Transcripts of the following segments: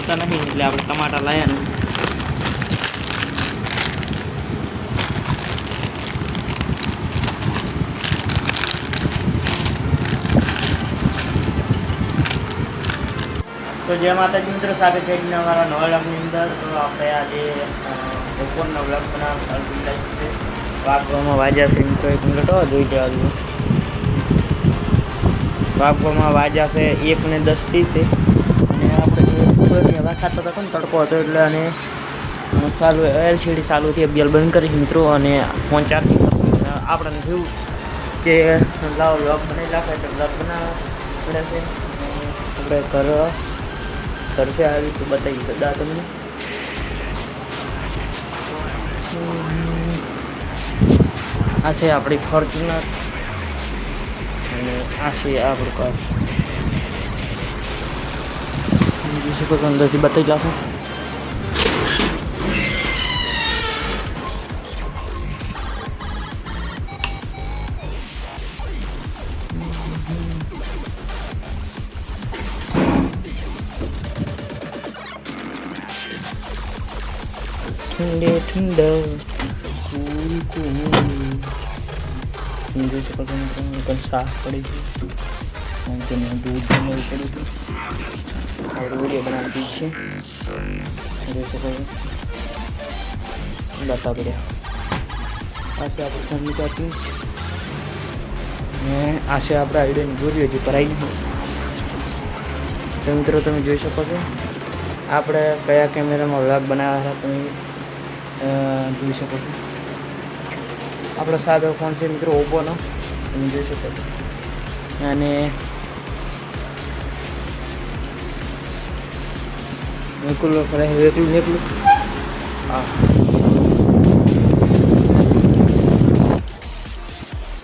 ભાવતા નથી એટલે આપણે ટમાટા લાયા ને તો જે માતાજી મિત્રો સ્વાગત છે આજના અમારા નવા બ્લોગની અંદર તો આપણે આજે અ, બપોરનો બ્લોગ બનાવવા છે વાગવામાં વાજ્યા છે મિત્રો એક મિનિટ હો, જોઈ જવા દો વાગવામાં વાજ્યા છે એક ને દસથી તે અને આપણે બપોરની હવા ખાતા હતા ને તડકો હતો એટલે અને ચાલુ એલસીડી ચાલુ હતી બેલ બંધ કરી મિત્રો અને ફોન ચાર્જિંગ આપણને થયું કે લાવો લોક બનાવી રાખે એટલે બ્લોગ છે આપણે ઘર ઘરથી આવી તો બતાવી બધા તમને. આ છે આપણી ફોર્ચ્યુનર. અને આ છે આપણું કાર. જોઈ શકો છો અંદરથી બતાવી નાખો ઠંડે ઠંડા કુલ કુલ તમે જોઈ શકો છો મિત્રો કંઈ સાફ પડી ગયું કારણ કે મેં દૂધ લેવું પડ્યું હતું આપણે વીડિયો દીધી છે જોઈ શકો છો. બતા પડ્યા આ છે આપણે ઘરની ચાટી ને આ છે આપણા આઈડિયાની જોડી હજી ભરાઈ નહીં તો મિત્રો તમે જોઈ શકો છો. આપણે કયા કેમેરામાં વ્લોગ બનાવ્યા હતા તમે જોઈ શકો છો. આપણો સાદો ફોન છે મિત્રો ઓપ્પોનો તમે જોઈ શકો છો. અને એકલું કરે એકલું એકલું હા.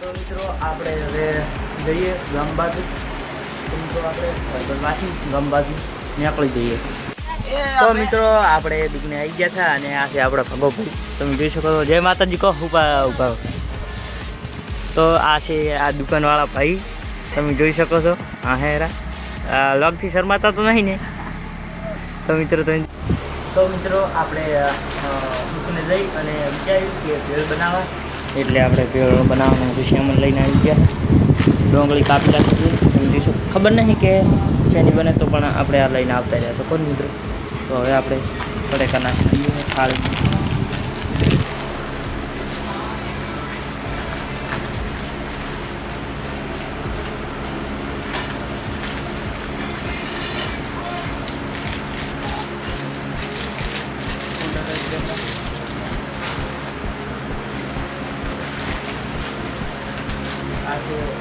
તો મિત્રો, આપણે હવે જઈએ ગામ બાજુ. તો આપણે બાજુ નીકળી જઈએ. તો મિત્રો, આપણે દુકાને આવી ગયા હતા અને આ છે આપણો ભગોભાઈ તમે જોઈ શકો છો, જય માતાજી, કહો, ઊભા ઊભા. તો આ છે આ દુકાનવાળા ભાઈ. તમે જોઈ શકો છો હા હેરા. લોગથી શરમાતા તો નહીં ને. તો મિત્રો તો તો મિત્રો આપણે બુકને લઈ અને વિચાર્યું કે ભેળ બનાવવા? એટલે આપણે ભેળ બનાવવાનું વિષયમાં લઈને આવી ગયા. ડોંગળી કાપી રાખી જોઈશું ખબર નહીં કે શેની બને તો પણ આપણે આ લઈને આવતા રહ્યા છો. કોણ મિત્રો? તો હવે આપણે પટેકા નાખી દઈએ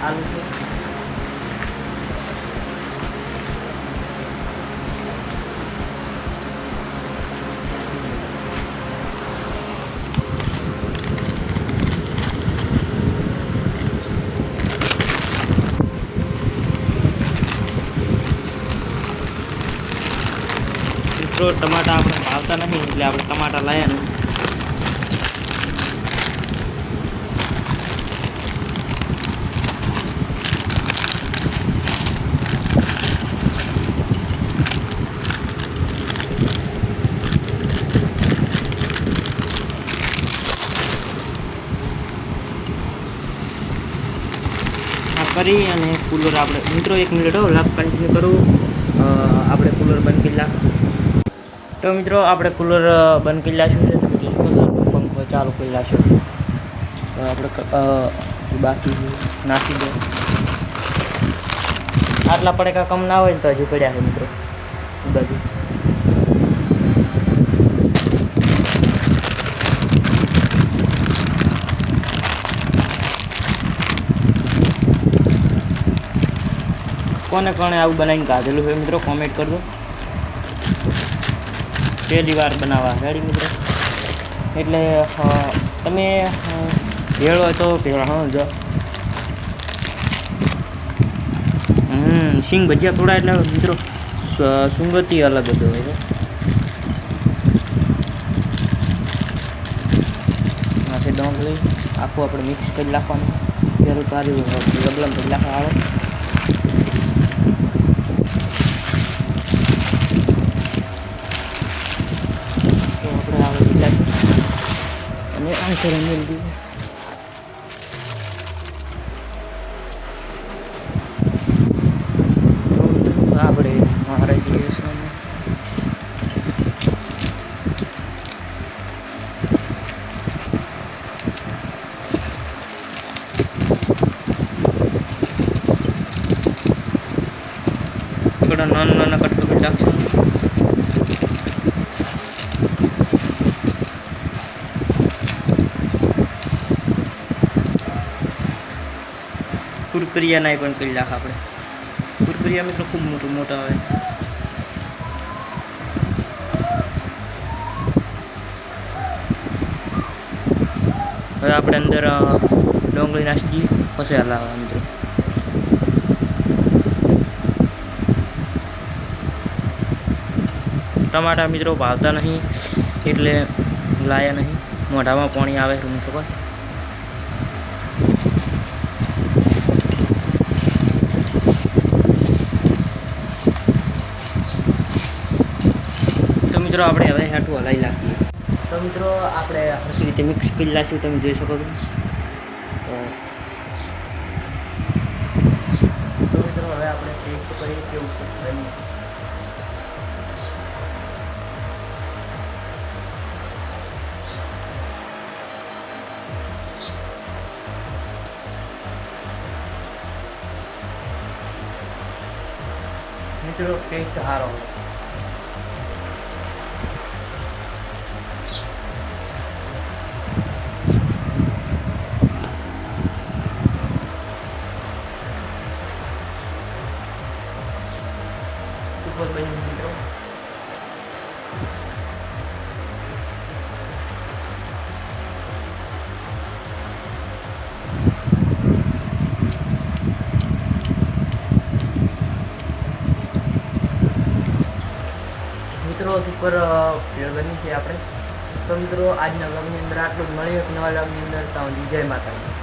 આલુ ટમાટા આપણે ભાવતા નથી એટલે આપણે ટમાટા લાયા ને આ કરી અને કુલર આપણે મિત્રો એક મિનિટ લાભ કન્ટિન્યુ કરું. આપણે કુલર બંધ કરી નાખશું. તો મિત્રો, આપણે કુલર બંધ કરી લાશું છે. તમે જોઈ શકો પંખો ચાલુ કરી લાશો તો આપણે બાકી નાખી દો. આટલા પડે કાં કમ ના હોય ને તો હજી પડ્યા છે મિત્રો. બધું કોને કોણે આવું બનાવીને કાઢેલું છે મિત્રો? કોમેન્ટ કરજો પહેલી વાર બનાવવા. રેડી મિત્રો? એટલે તમે ભેળો હોય તો ભેળ જો. હમ સિંગ ભજીયા થોડા એટલે મિત્રો સુંગતી અલગ જ હોય છે. આથી ડોંગળી આખું આપણે મિક્સ કરી નાખવાનું. પેલું તારી લબલમ કરી નાખવા આવે પાંચસો રંગીન દીધું આપણે મારે જઈએ સામે ఇక్కడ నాన్న నాన్న కట్టు કુરકુરિયાના પણ કરી નાખ આપણે. કુરકુરિયા મિત્રો ખૂબ મોટું, મોટા આવે હવે આપણે અંદર ડોંગળી નાખી પછી હલાવવા મિત્રો ટમાટા મિત્રો ભાવતા નહીં, એટલે લાયા નહીં. મોઢામાં પાણી આવે રૂમ ખબર મિત્રો, આપણે હવે હેઠું હલાવી નાખીએ. તો મિત્રો, આપણે હરખી રીતે મિક્સ કરી નાખ્યું, તમે જોઈ શકો છો. તો મિત્રો, હવે આપણે ટેસ્ટ કરીએ કેવું છે. મિત્રો ટેસ્ટ સારો મિત્રો સુપર બની છે આપણે. તો મિત્રો, આજના વ્લોગની અંદર આટલું જ. મળીએ નવા વ્લોગની અંદર. તો જય માતાજી.